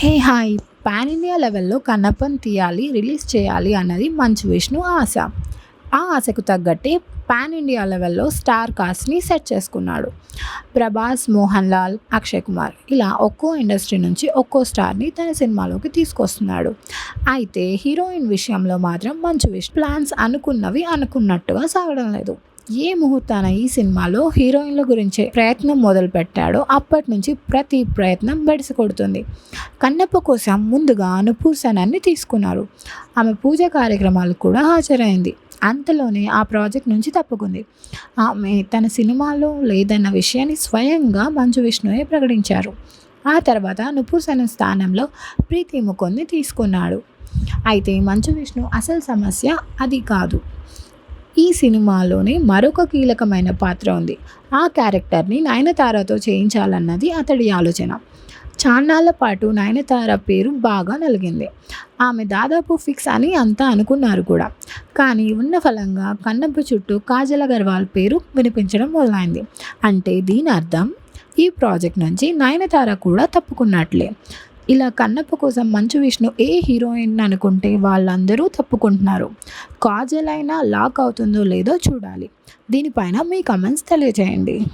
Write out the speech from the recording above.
Hey hi. Pan India లెవెల్లో కన్నప్పని తీయాలి release చేయాలి అన్నది మంచు విష్ణు ఆశ. ఆ ఆశకు తగ్గట్టే పాన్ ఇండియా లెవెల్లో స్టార్ కాస్ట్ని సెట్ చేసుకున్నాడు. ప్రభాస్ మోహన్ లాల్ అక్షయ్ కుమార్ ఇలా ఒక్కో ఇండస్ట్రీ నుంచి ఒక్కో స్టార్ని తన సినిమాలోకి తీసుకొస్తున్నాడు. అయితే హీరోయిన్ విషయంలో మాత్రం మంచు విష్ ప్లాన్స్ అనుకున్నవి అనుకున్నట్టుగా సాగడం లేదు. ఏ ముహూర్తాన ఈ సినిమాలో హీరోయిన్ల గురించే ప్రయత్నం మొదలు పెట్టాడో అప్పటి నుంచి ప్రతి ప్రయత్నం బెడిసి కొడుతుంది కన్నప్ప కోసం ముందుగా అనుపూర్ సనాన్ని తీసుకున్నారు. ఆమె పూజ కార్యక్రమాలు కూడా హాజరైంది. అంతలోనే ఆ ప్రాజెక్ట్ నుంచి తప్పుకుంది. ఆమె తన సినిమాలో లేదన్న విషయాన్ని స్వయంగా మంచు విష్ణుయే ప్రకటించారు. ఆ తర్వాత నుపూర్ సన స్థానంలో ప్రీతి ముకుంద్ని తీసుకున్నాడు. అయితే మంచు విష్ణు అసలు సమస్య అది కాదు. ఈ సినిమాలోనే మరొక కీలకమైన పాత్ర ఉంది. ఆ క్యారెక్టర్ని నయనతారతో చేయించాలన్నది అతడి ఆలోచన. చాన్నాళ్ళ పాటు నయనతార పేరు బాగా నలిగింది. ఆమె దాదాపు ఫిక్స్ అని అంతా అనుకున్నారు కూడా. కానీ ఉన్న ఫలంగా కన్నప్ప చుట్టూ కాజల్ అగర్వాల్ పేరు వినిపించడం మొదలైంది. అంటే దీని అర్థం ఈ ప్రాజెక్ట్ నుంచి నయనతార కూడా తప్పుకున్నట్లే. ఇలా కన్నప్ప కోసం మంచు విష్ణు ఏ హీరోయిన్ అనుకుంటే వాళ్ళందరూ తప్పుకుంటున్నారు. కాజల్ అయినా లాక్ అవుతుందో లేదో చూడాలి. దీనిపైన మీ కమెంట్స్ తెలియజేయండి.